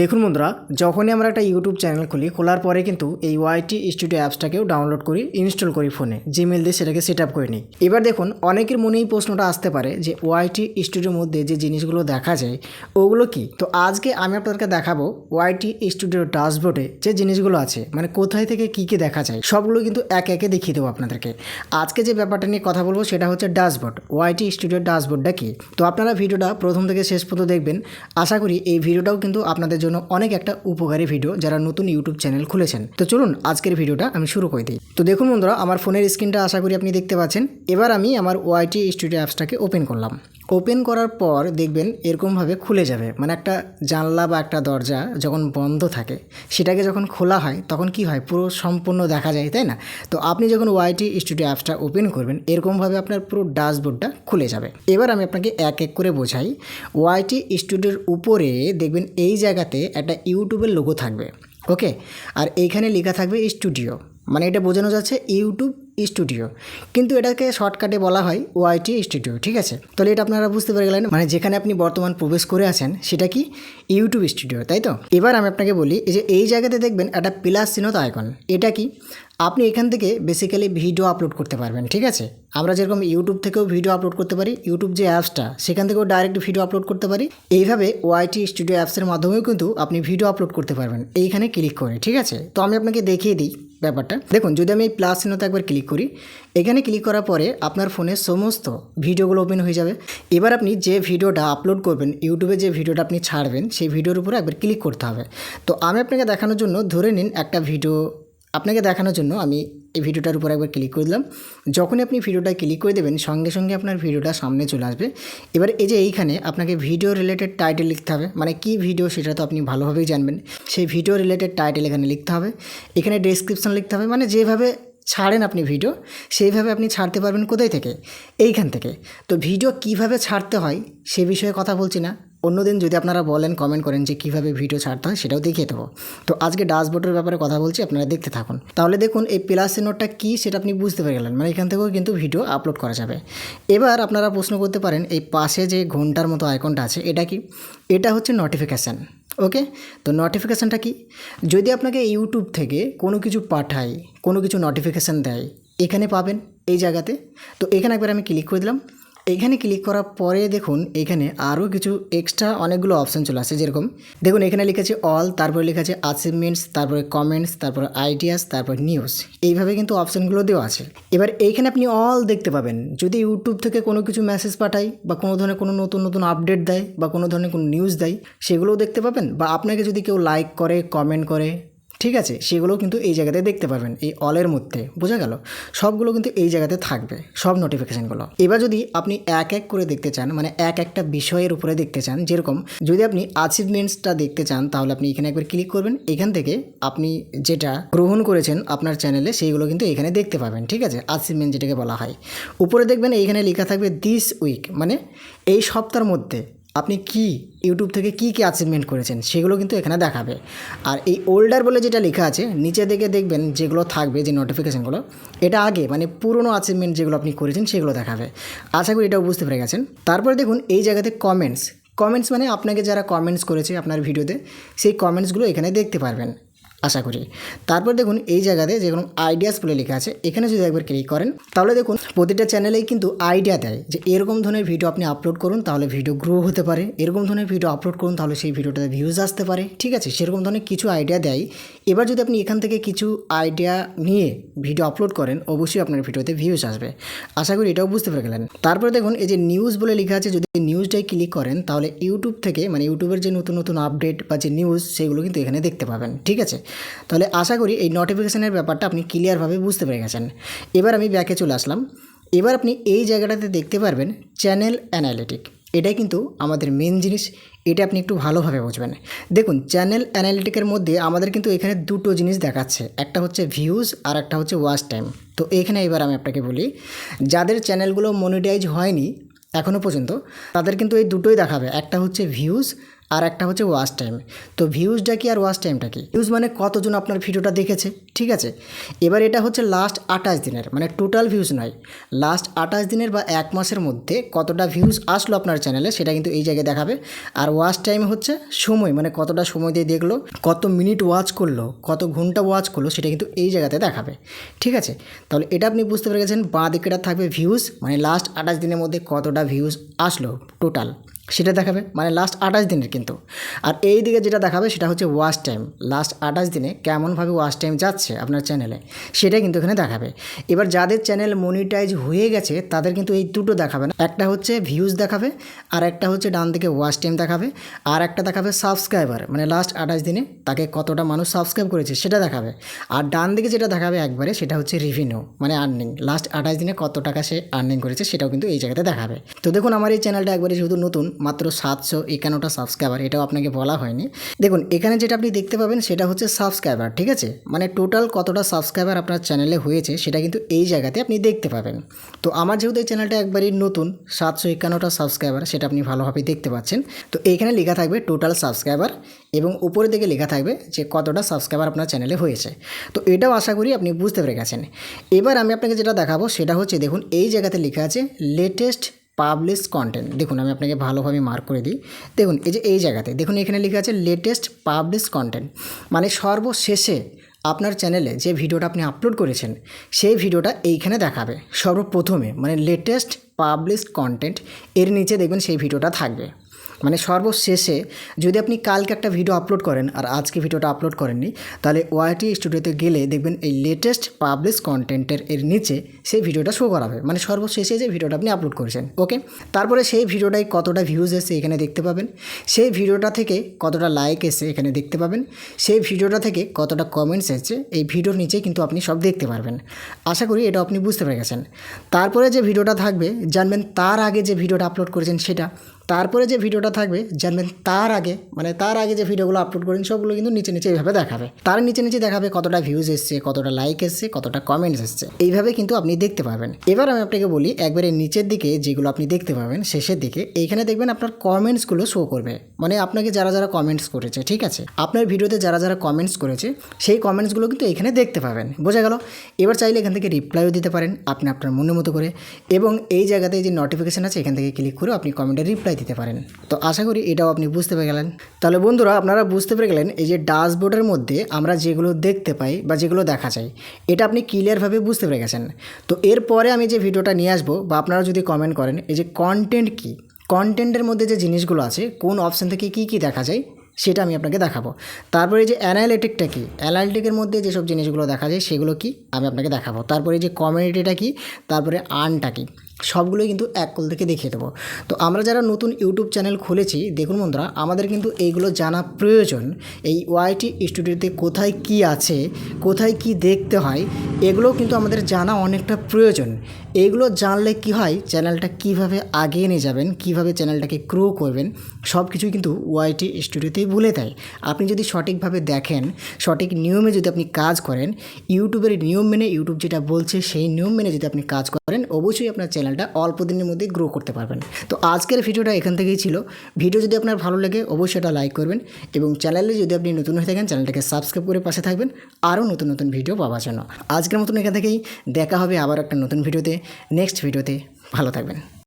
দেখুন বন্ধুরা, যখনই আমরা একটা ইউটিউব চ্যানেল খুলি, খোলার পরে কিন্তু এই ওয়াইটি স্টুডিও অ্যাপসটাকেও ডাউনলোড করি ইনস্টল করি ফোনে জিমেল দিয়ে সেটাকে সেট আপ করে নিই। এবার দেখুন, অনেকের মনেই প্রশ্নটা আসতে পারে যে ওয়াইটি স্টুডিওর মধ্যে যে জিনিসগুলো দেখা যায়, ওগুলো কি? তো আজকে আমি আপনাদেরকে দেখাবো ওয়াইটি স্টুডিওর ড্যাশবোর্ডে যে জিনিসগুলো আছে মানে কোথায় থেকে কী কী দেখা যায়, সবগুলো কিন্তু এক একে দেখিয়ে দেবো আপনাদেরকে। আজকে যে ব্যাপারটা নিয়ে কথা বলব সেটা হচ্ছে ড্যাশবোর্ড ওয়াইটি স্টুডিওর ড্যাশবোর্ডটা কি? তো আপনারা ভিডিওটা প্রথম থেকে শেষ পর্যন্ত দেখবেন। আশা করি এই ভিডিওটাও কিন্তু আপনাদের জন্য অনেক একটা উপকারী ভিডিও যারা নতুন ইউটিউব চ্যানেল খুলেছেন। তো চলুন, আজকের ভিডিওটা আমি শুরু করে দিই। তো দেখুন বন্ধুরা, আমার ফোনের স্ক্রিনটা আশা করি আপনি দেখতে পাচ্ছেন। এবার আমি আমার ওয়াইটি স্টুডিও অ্যাপসটাকে ওপেন করলাম। ওপেন করার পর দেখবেন এরকমভাবে খুলে যাবে। মানে একটা জানলা বা একটা দরজা যখন বন্ধ থাকে, সেটাকে যখন খোলা হয়, তখন কি হয়? পুরো সম্পূর্ণ দেখা যায়, তাই না? তো আপনি যখন ওয়াইটি স্টুডিও অ্যাপসটা ওপেন করবেন, এরকমভাবে আপনার পুরো ড্যাশবোর্ডটা খুলে যাবে। এবার আমি আপনাকে এক এক করে বোঝাই। ওয়াইটি স্টুডিওর উপরে দেখবেন এই জায়গাতে একটা ইউটিউবের লোগো থাকবে ওকে আর এইখানে লেখা থাকবে স্টুডিও মানে এটা বোঝানো যাচ্ছে ইউটিউব স্টুডিও। কিন্তু এটাকে শর্টকাটে বলা হয় ওয়াইটি স্টুডিও, ঠিক আছে? তাহলে এটা আপনারা বুঝতে পেরে গেলেন। মানে যেখানে আপনি বর্তমান প্রবেশ করে আছেন, সেটা কি ইউটিউব স্টুডিও, তাই তো? এবার আমি আপনাকে বলি যে এই জায়গাতে দেখবেন একটা প্লাস চিহ্নত আইকন। এটা কি? আপনি এখান থেকে বেসিক্যালি ভিডিও আপলোড করতে পারবেন, ঠিক আছে? আমরা যেরকম ইউটিউব থেকেও ভিডিও আপলোড করতে পারি, ইউটিউব যে অ্যাপসটা, সেখান থেকেও ডাইরেক্ট ভিডিও আপলোড করতে পারি। এইভাবে ওয়াইটি স্টুডিও অ্যাপসের মাধ্যমেও কিন্তু আপনি ভিডিও আপলোড করতে পারবেন। এইখানে ক্লিক করে, ঠিক আছে? তো আমি আপনাকে দেখিয়ে দিই। ব্যাপারটা। দেখুন, যদি আমি এই প্লাস চিহ্নতে একবার ক্লিক করি, এখানে ক্লিক করার পরে আপনার ফোনে সমস্ত ভিডিওগুলো ওপেন হয়ে যাবে। এবার আপনি যে ভিডিওটা আপলোড করবেন ইউটিউবে যে ভিডিওটা আপনি ছাড়বেন, সেই ভিডিওর উপরে একবার ক্লিক করতে হবে। তো আমি আপনাকে দেখানোর জন্য ধরে নিন একটা ভিডিও আপনাকে দেখানোর জন্য আমি এই ভিডিওটার উপর একবার ক্লিক করে দিলাম। যখনই আপনি ভিডিওটা ক্লিক করে দেবেন, সঙ্গে সঙ্গে আপনার ভিডিওটা সামনে চলে আসবে। এবার এই যে এইখানে আপনাকে ভিডিও রিলেটেড টাইটেল লিখতে হবে। মানে কি ভিডিও সেটা তো আপনি ভালোভাবেই জানবেন। সেই ভিডিও রিলেটেড টাইটেল এখানে লিখতে হবে। এখানে ডেসক্রিপশন লিখতে হবে। মানে যেভাবে ছাড়েন আপনি ভিডিও সেইভাবে আপনি ছাড়তে পারবেন কোথায় থেকে? এইখান থেকে। তো ভিডিও কীভাবে ছাড়তে হয়, সে বিষয়ে কথা বলছি না। অন্যদিন যদি আপনারা বলেন কমেন্ট করেন যে কীভাবে ভিডিও ছাড়তে হয়, সেটাও দেখিয়ে দেবো। তো আজকে ড্যাশবোর্ডের ব্যাপারে কথা বলছি, আপনারা দেখতে থাকুন। তাহলে দেখুন, এই প্লাস চিহ্নটা কী সেটা আপনি বুঝতে পেরে গেলেন। মানে এখান থেকেও কিন্তু ভিডিও আপলোড করা যাবে। এবার আপনারা প্রশ্ন করতে পারেন, এই পাশে যে ঘণ্টার মতো আইকনটা আছে, এটা কি? এটা হচ্ছে নোটিফিকেশান ওকে তো নোটিফিকেশানটা কি? যদি আপনাকে ইউটিউব থেকে কোনো কিছু পাঠায়, কোনো কিছু নোটিফিকেশান দেয়, এখানে পাবেন এই জায়গাতে। তো এখানে একবার আমি ক্লিক করে দিলাম। এখানে ক্লিক করার পরে দেখুন, এখানে আরও কিছু এক্সট্রা অনেকগুলো অপশান চলে আসে যেরকম। দেখুন, এখানে লিখেছে অল তারপরে লেখা আছে অ্যাচিভমেন্টস তারপরে কমেন্টস তারপরে আইডিয়াস তারপর নিউজ এইভাবে কিন্তু অপশানগুলো দেওয়া আছে। এবার এইখানে আপনি অল দেখতে পাবেন। যদি ইউটিউব থেকে কোনো কিছু মেসেজ পাঠায় বা কোনো ধরনের কোনো নতুন নতুন আপডেট দেয় বা কোনো ধরনের কোনো নিউজ দেয়, সেগুলোও দেখতে পাবেন। বা আপনাকে যদি কেউ লাইক করে কমেন্ট করে ঠিক আছে? সেগুলোও কিন্তু এই জায়গাতে দেখতে পারবেন, এই অলের মধ্যে। বোঝা গেল? সবগুলো কিন্তু এই জায়গাতে থাকবে, সব নোটিফিকেশানগুলো এবার যদি আপনি এক এক করে দেখতে চান মানে এক একটা বিষয়ের উপরে দেখতে চান, যেরকম যদি আপনি অ্যাচিভমেন্টসটা দেখতে চান, তাহলে আপনি এখানে একবার ক্লিক করবেন। এখান থেকে আপনি যেটা গ্রহণ করেছেন আপনার চ্যানেলে সেইগুলো কিন্তু এখানে দেখতে পাবেন, ঠিক আছে? অ্যাচিভমেন্ট যেটাকে বলা হয়। উপরে দেখবেন এইখানে লেখা থাকবে দিস উইক মানে এই সপ্তাহের মধ্যে। আপনি কি ইউটিউব থেকে কি কি অ্যাচিভমেন্ট করেছেন, সেগুলো কিন্তু এখানে দেখাবে। আর এই ওল্ডার বলে যেটা লেখা আছে, নিচে দিকে দেখবেন যেগুলো থাকবে, যে নোটিফিকেশানগুলো এটা আগে মানে পুরনো অ্যাচিভমেন্ট যেগুলো আপনি করেছেন, সেগুলো দেখাবে। আশা করি এটাও বুঝতে পেরে গেছেন। তারপরে দেখুন, এই জায়গাতে কমেন্টস কমেন্টস মানে আপনাকে যারা কমেন্টস করেছে আপনার ভিডিওতে সেই কমেন্টসগুলো এখানে দেখতে পারবেন। আশা করি। তারপর দেখুন এই জায়গাতে যে কোনো আইডিয়াস বলে লেখা আছে, এখানে যদি একবার ক্লিক করেন, তাহলে দেখুন প্রতিটা চ্যানেলেই কিন্তু আইডিয়া দেয় যে এরকম ধরনের ভিডিও আপনি আপলোড করুন, তাহলে ভিডিও গ্রো হতে পারে। এরকম ধরনের ভিডিও আপলোড করুন, তাহলে সেই ভিডিওটাতে ভিউজ আসতে পারে। ঠিক আছে? সেরকম ধরনের কিছু আইডিয়া দেয়। এবার যদি আপনি এখান থেকে কিছু আইডিয়া নিয়ে ভিডিও আপলোড করেন, অবশ্যই আপনার ভিডিওতে ভিউজ আসবে। আশা করি এটাও বুঝতে পেরে গেলেন। তারপরে দেখুন, এই যে নিউজ বলে লেখা আছে, যদি নিউজটাই ক্লিক করেন, তাহলে ইউটিউব থেকে মানে ইউটিউবের যে নতুন নতুন আপডেট বা যে নিউজ সেগুলো কিন্তু এখানে দেখতে পাবেন। ঠিক আছে? তাহলে আশা করি এই নোটিফিকেশানের ব্যাপারটা আপনি ক্লিয়ারভাবে বুঝতে পেরে গেছেন। এবার আমি ব্যাকে চলে আসলাম। এবার আপনি এই জায়গাটাতে দেখতে পারবেন চ্যানেল অ্যানালিটিক এটাই কিন্তু আমাদের মেন জিনিস, এটা আপনি একটু ভালোভাবে বুঝবেন। দেখুন চ্যানেল অ্যানালিটিকের মধ্যে আমাদের কিন্তু এখানে দুটো জিনিস দেখাচ্ছে, একটা হচ্ছে ভিউজ আর একটা হচ্ছে ওয়াচ টাইম তো এখানে এবার আমি আপনাকে বলি, যাদের চ্যানেলগুলো মনিটাইজ হয়নি এখনও পর্যন্ত, তাদের কিন্তু এই দুটোই দেখাবে, একটা হচ্ছে ভিউজ আর একটা হচ্ছে ওয়াচ টাইম তো ভিউজটা কি আর ওয়াচ টাইমটা কি? ভিউজ মানে কতজন আপনার ভিডিওটা দেখেছে, ঠিক আছে? এবার এটা হচ্ছে লাস্ট আঠাশ দিনের মানে টোটাল ভিউজ নয়। লাস্ট আঠাশ দিনের বা এক মাসের মধ্যে কতটা ভিউজ আসলো আপনার চ্যানেলে সেটা কিন্তু এই জায়গায় দেখাবে। আর ওয়াচ টাইম হচ্ছে সময় মানে কতটা সময় দিয়ে দেখল, কত মিনিট ওয়াচ করল, কত ঘণ্টা ওয়াচ করল, সেটা কিন্তু এই জায়গাতে দেখাবে, ঠিক আছে? তাহলে এটা আপনি বুঝতে পেরে গেছেন, বাঁ দিকেটা থাকবে ভিউজ মানে লাস্ট আঠাশ দিনের মধ্যে কতটা ভিউজ আসলো টোটাল সেটা দেখাবে মানে লাস্ট আঠাশ দিনের কিন্তু। আর এই দিকে যেটা দেখাবে সেটা হচ্ছে ওয়াচ টাইম লাস্ট আঠাশ দিনে কেমনভাবে ওয়াচ টাইম যাচ্ছে আপনার চ্যানেলে সেটা কিন্তু এখানে দেখাবে। এবার যাদের চ্যানেল মনিটাইজ হয়ে গেছে, তাদের কিন্তু এই দুটো দেখাবে না। একটা হচ্ছে ভিউজ দেখাবে, আর একটা হচ্ছে ডান দিকে ওয়াচ টাইম দেখাবে, আর একটা দেখাবে সাবস্ক্রাইবার মানে লাস্ট আঠাশ দিনে তাকে কতটা মানুষ সাবস্ক্রাইব করেছে সেটা দেখাবে। আর ডান দিকে যেটা দেখাবে একবারে, সেটা হচ্ছে রিভিনিউ মানে আর্নিং লাস্ট আঠাশ দিনে কত টাকা সে আর্নিং করেছে সেটাও কিন্তু এই জায়গাতে দেখাবে। তো দেখুন, আমার এই চ্যানেলটা একবারে যেহেতু নতুন মাত্র সাতশো একান্নটা সাবস্ক্রাইবার এটাও আপনাকে বলা হয়নি। দেখুন, এখানে যেটা আপনি দেখতে পাবেন সেটা হচ্ছে সাবস্ক্রাইবার ঠিক আছে? মানে টোটাল কতটা সাবস্ক্রাইবার আপনার চ্যানেলে হয়েছে সেটা কিন্তু এই জায়গাতে আপনি দেখতে পাবেন। তো আমার যেহেতু এই চ্যানেলটা একবারই নতুন, সাতশো একান্নটা সাবস্ক্রাইবার সেটা আপনি ভালোভাবে দেখতে পাচ্ছেন। তো এইখানে লেখা থাকবে টোটাল সাবস্ক্রাইবার এবং উপরের দিকে লেখা থাকবে যে কতটা সাবস্ক্রাইবার আপনার চ্যানেলে হয়েছে। তো এটাও আশা করি আপনি বুঝতে পেরে গেছেন। এবার আমি আপনাকে যেটা দেখাবো সেটা হচ্ছে, দেখুন, এই জায়গাতে লেখা আছে লেটেস্ট পাবলিশ কন্টেন্ট দেখুন, আমি আপনাকে ভালোভাবে মার্ক করে দিই। দেখুন, এই যে এই জায়গাতে, দেখুন, এখানে লেখা আছে লেটেস্ট পাবলিশ কন্টেন্ট মানে সর্বশেষে আপনার চ্যানেলে যে ভিডিওটা আপনি আপলোড করেছেন, সেই ভিডিওটা এইখানে দেখাবে। সর্বপ্রথমে মানে লেটেস্ট পাবলিশ কন্টেন্ট এর নিচে দেখবেন সেই ভিডিওটা থাকবে। মানে সর্বশেষে যদি আপনি কালকে একটা ভিডিও আপলোড করেন, আর আজকে ভিডিওটা আপলোড করেননি, তাহলে ওয়াইটি স্টুডিওতে গেলে দেখবেন এই লেটেস্ট পাবলিশ কন্টেন্টের এর নিচে সেই ভিডিওটা শো করাবে মানে সর্বশেষে যে ভিডিওটা আপনি আপলোড করেছেন ওকে তারপরে সেই ভিডিওটায় কতটা ভিউজ এসে এখানে দেখতে পাবেন। সেই ভিডিওটা থেকে কতটা লাইক এসে এখানে দেখতে পাবেন। সেই ভিডিওটা থেকে কতটা কমেন্টস এসেছে, এই ভিডিওর নিচে কিন্তু আপনি সব দেখতে পারবেন। আশা করি এটা আপনি বুঝতে পেরে গেছেন। তারপরে যে ভিডিওটা থাকবে, জানবেন তার আগে যে ভিডিওটা আপলোড করেছেন সেটা তারপরে যে ভিডিওটা থাকবে, জানবেন তার আগে মানে তার আগে যে ভিডিওগুলো আপলোড করেন, সবগুলো কিন্তু নিচে নিচে এইভাবে দেখাবে। তার নিচে নিচে দেখাবে কতটা ভিউজ এসছে, কতটা লাইক এসছে, কতটা কমেন্টস এসছে। এইভাবে কিন্তু আপনি দেখতে পাবেন এবার আমি আপনাকে বলি, একবারে নিচের দিকে যেগুলো আপনি দেখতে পাবেন, শেষের দিকে, এইখানে দেখবেন আপনার কমেন্টসগুলো শো করবে। মানে আপনাকে যারা যারা কমেন্টস করেছে, ঠিক আছে? আপনার ভিডিওতে যারা যারা কমেন্টস করেছে, সেই কমেন্টসগুলো কিন্তু এখানে দেখতে পাবেন। বোঝা গেল? এবার চাইলে এখান থেকে রিপ্লাইও দিতে পারেন, আপনি আপনার মনের মতো করে। এবং এই জায়গাতে যে নোটিফিকেশান আছে, এখান থেকে ক্লিক করে আপনি কমেন্টে রিপ্লাই দিতে পারেন। তো আশা করি এটাও আপনি বুঝতে পেরে গেলেন। তাহলে বন্ধুরা, আপনারা বুঝতে পেরে গেলেন, এই যে ড্যাশবোর্ডের মধ্যে আমরা যেগুলো দেখতে পাই বা যেগুলো দেখা যায়, এটা আপনি ক্লিয়ারভাবে বুঝতে পেরে গেছেন। তো এরপরে আমি যে ভিডিওটা নিয়ে আসব, বা আপনারা যদি কমেন্ট করেন, এই যে কন্টেন্ট কী? কন্টেন্টের মধ্যে যে জিনিসগুলো আছে, কোন অপশান থেকে কী কী দেখা যায়, সেটা আমি আপনাকে দেখাবো। তারপরে যে অ্যানালিটিকটা কী? অ্যানালিটিকের মধ্যে যেসব জিনিসগুলো দেখা যায়, সেগুলো কি? আমি আপনাকে দেখাবো। তারপরে যে কমিউনিটিটা কী? তারপরে আর্নটা কী? সবগুলোই কিন্তু এক কল থেকে দেখিয়ে দেবো। তো আমরা যারা নতুন ইউটিউব চ্যানেল খুলেছি, দেখুন বন্ধুরা, আমাদের কিন্তু এইগুলো জানা প্রয়োজন। এই ওয়াইটি স্টুডিওতে কোথায় কি আছে, কোথায় কি দেখতে হয় এগুলো কিন্তু আমাদের জানা অনেকটা প্রয়োজন। এইগুলো জানলে কি হয়, চ্যানেলটা কীভাবে আগিয়ে নিয়ে যাবেন, কীভাবে চ্যানেলটাকে গ্রো করবেন সব কিছুই কিন্তু ওয়াইটি স্টুডিওতেই বলে দেয়। আপনি যদি সঠিকভাবে দেখেন, সঠিক নিয়মে যদি আপনি কাজ করেন, ইউটিউবের নিয়ম মেনে, ইউটিউব যেটা বলছে সেই নিয়ম মেনে যদি আপনি কাজ করেন, অবশ্যই আপনার চ্যানেলটা অল্প দিনের মধ্যেই গ্রো করতে পারবেন। তো আজকের ভিডিওটা এখান থেকেই ছিল। ভিডিও যদি আপনার ভালো লাগে, অবশ্যই এটা লাইক করবেন এবং চ্যানেলে যদি আপনি নতুন হয়ে থাকেন চ্যানেলটাকে সাবস্ক্রাইব করে পাশে থাকবেন। আরও নতুন নতুন ভিডিও পাওয়ার জন্য। আজকের মতন এখান থেকেই দেখা হবে আবার একটা নতুন ভিডিওতে নেক্সট ভিডিওতে ভালো থাকবেন।